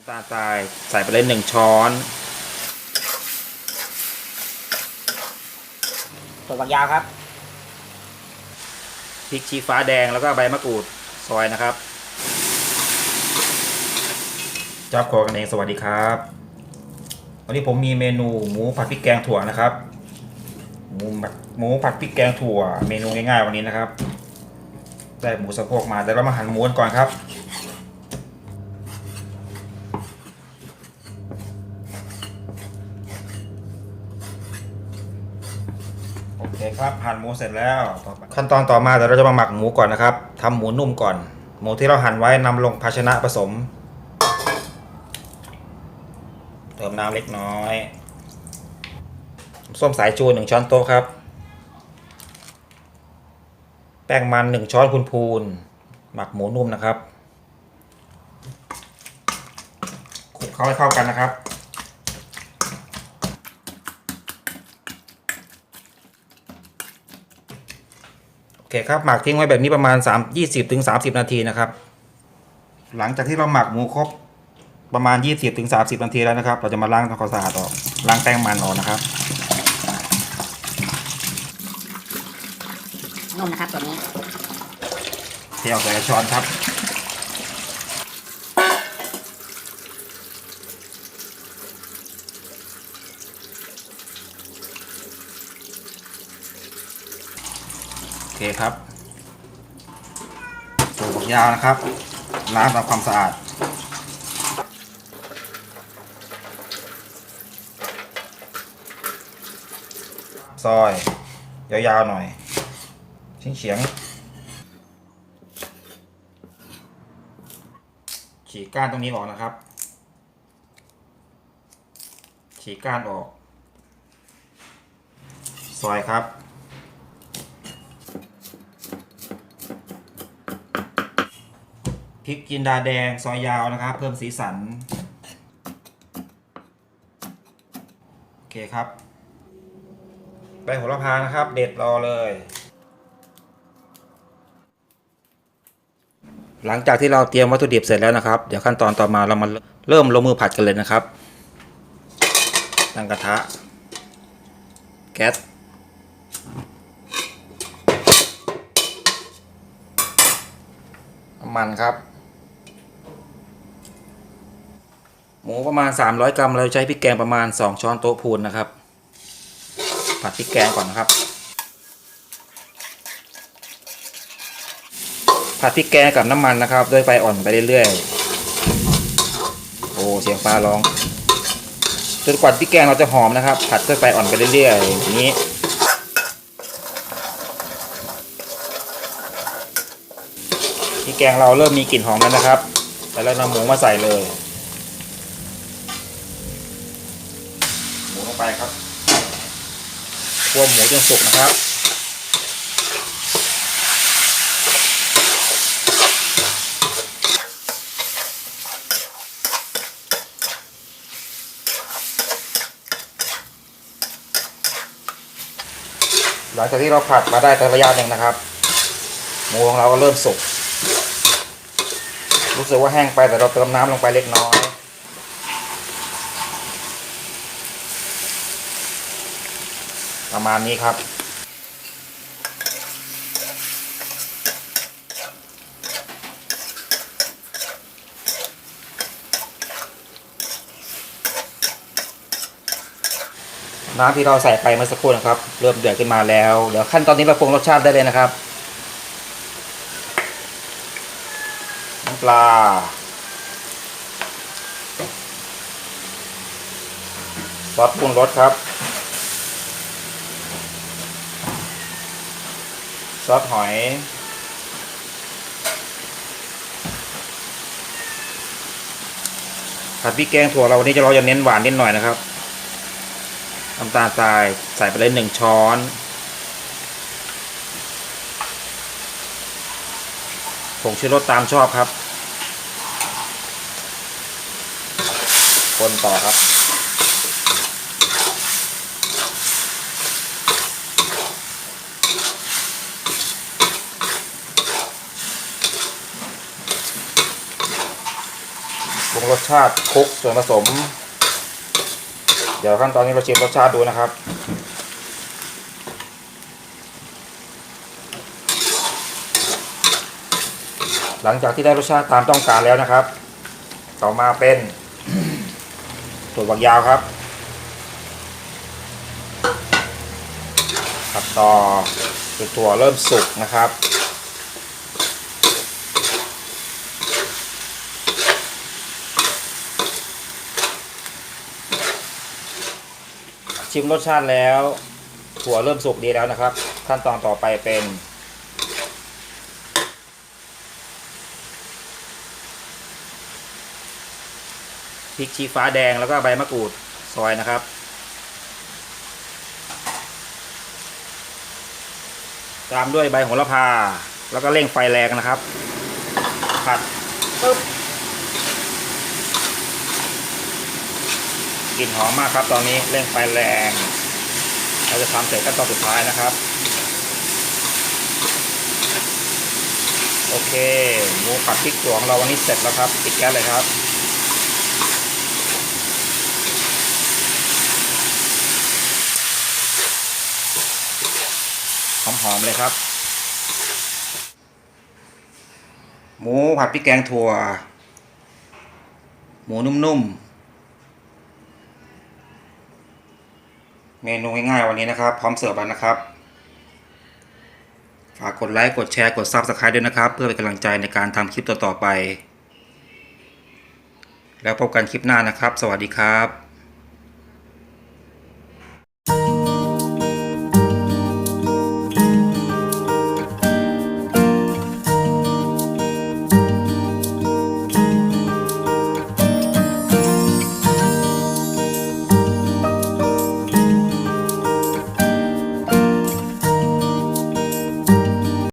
น้ำตาลทรายใส่ไปเลยหนึ่งช้อนถั่วฝักยาวครับพริกชี้ฟ้าแดงแล้วก็ใบมะกรูดซอยนะครับจับคอกันเองสวัสดีครับ วันนี้ผมมีเมนูหมูผัดพริกแกงถั่วนะครับหมูผัดหมูผัดพริกแกงถั่ว เมนูง่ายๆวันนี้นะครับ ได้หมูสะโพกมาเดี๋ยวเรามาหั่นหมูกันก่อนครับ โอเครับหั่นหมูเสร็จแล้วต่อไปขั้นตอนต่อมาเดี๋ยวเราจะมาหมักหมูก่อนนะครับทำหมูนุ่มก่อน หมูที่เราหั่นไว้นำลงภาชนะผสม เติมน้ำเล็กน้อยส้มสายจูหนึ่งช้อนโต๊ะครับ แป้งมันหนึ่งช้อนพูนหมักหมูนุ่มนะครับคลุกเข้าให้เข้ากันนะครับ เคครับหมักทิ้งไว้แบบนี้ประมาณ3 20ถึง30 นาทีนะครับ หลังจากที่เราหมักหมูครบประมาณ 20ถึง30 นาทีแล้วนะครับ เราจะมาล้างทำความสะอาดออกล้างแป้งมันออกนะครับนุ่มนะครับตัวนี้เทออกใส่กระช้อนครับ เคครับตัวฝักยาวนะครับ ล้างทำความสะอาดซอย ยาวๆหน่อยเฉียงเฉียงฉีกก้านตรงนี้ออกนะครับ ฉีกก้านออก ซอยครับ ริกจินดาแดงซอยยาวนะครับ เพิ่มสีสัน โอเคครับ ใบโหระพานะครับ เด็ดรอเลย หลังจากที่เราเตรียมวัตถุดิบเสร็จแล้วนะครับ เดี๋ยวขั้นตอนต่อมาเรามาเริ่มลงมือผัดกันเลยนะครับตั้งกระทะ แก๊สน้ำมันครับ ห มูประมาณ 300 กรัม เราใช้พริกแกงประมาณ 2 ช้อนโต๊ะพูนนะครับ ผัดพริกแกงก่อนนะครับ ผัดพริกแกงกับน้ำมันนะครับ ด้วยไฟอ่อนไปเรื่อยๆ โอ้เสียงฟ้าร้องจนกว่าพริกแกงเราจะหอมนะครับ ผัดด้วยไฟอ่อนไปเรื่อยๆอย่างนี้พริกแกงเราเริ่มมีกลิ่นหอมแล้วนะครับ แล้วเรานำหมูมาใส่เลย คั่วหมูจนสุกนะครับหลังจากที่เราผัดมาได้แต่ระยะหนึ่งนะครับ หมูของเราก็เริ่มสุก รู้สึกว่าแห้งไปแต่เราเติมน้ำลงไปเล็กน้อย ประมาณนี้ครับ น้ำที่เราใส่ไปเมื่อสักครู่นะครับ เริ่มเดือดขึ้นมาแล้ว เดี๋ยวขั้นตอนนี้เราปรุงรสชาติได้เลยนะครับน้ำปลาซอสปรุงรสครับ อสหอย ผัดพริกแกงถั่วเราวันนี้จะเราจะเน้นหวานนิดหน่อยนะครับน้ำตาลทรายใส่ไปเลยหนึ่งช้อน ผงชูรสตามชอบครับ คนต่อครับ งรสชาติคลุกส่วนผสม เดี๋ยวขั้นตอนนี้เราชิมรสชาติดูนะครับหลังจากที่ได้รสชาติตามต้องการแล้วนะครับ ต่อมาเป็นถั่วฝักยาวครับตัดต่อคือถั่วเริ่มสุกนะครับ ชิมรสชาติแล้ว ถั่วเริ่มสุกดีแล้วนะครับ ขั้นตอนต่อไปเป็น พริกชี้ฟ้าแดงแล้วก็ใบมะกรูดซอยนะครับตามด้วยใบโหระพา แล้วก็เร่งไฟแรงนะครับ ผัดปึ๊บ ลิ่นหอมมากครับ ตอนนี้เร่งไฟแรง เราจะทำเสร็จขั้นตอนสุดท้ายนะครับ โอเคหมูผัดพริกตัวของเราวันนี้เสร็จแล้วครับปิดแก๊สเลยครับหอมๆเลยครับ หมูผัดพริกแกงถั่ว หมูนุ่มๆ เมนูง่ายๆวันนี้นะครับ พร้อมเสิร์ฟแล้วนะครับ ฝากกดไลค์กดแชร์กดซับสไคร b e ด้วยนะครับ เพื่อเป็นกำลังใจในการทำคลิปต่อๆไป แล้วพบกันคลิปหน้านะครับ สวัสดีครับ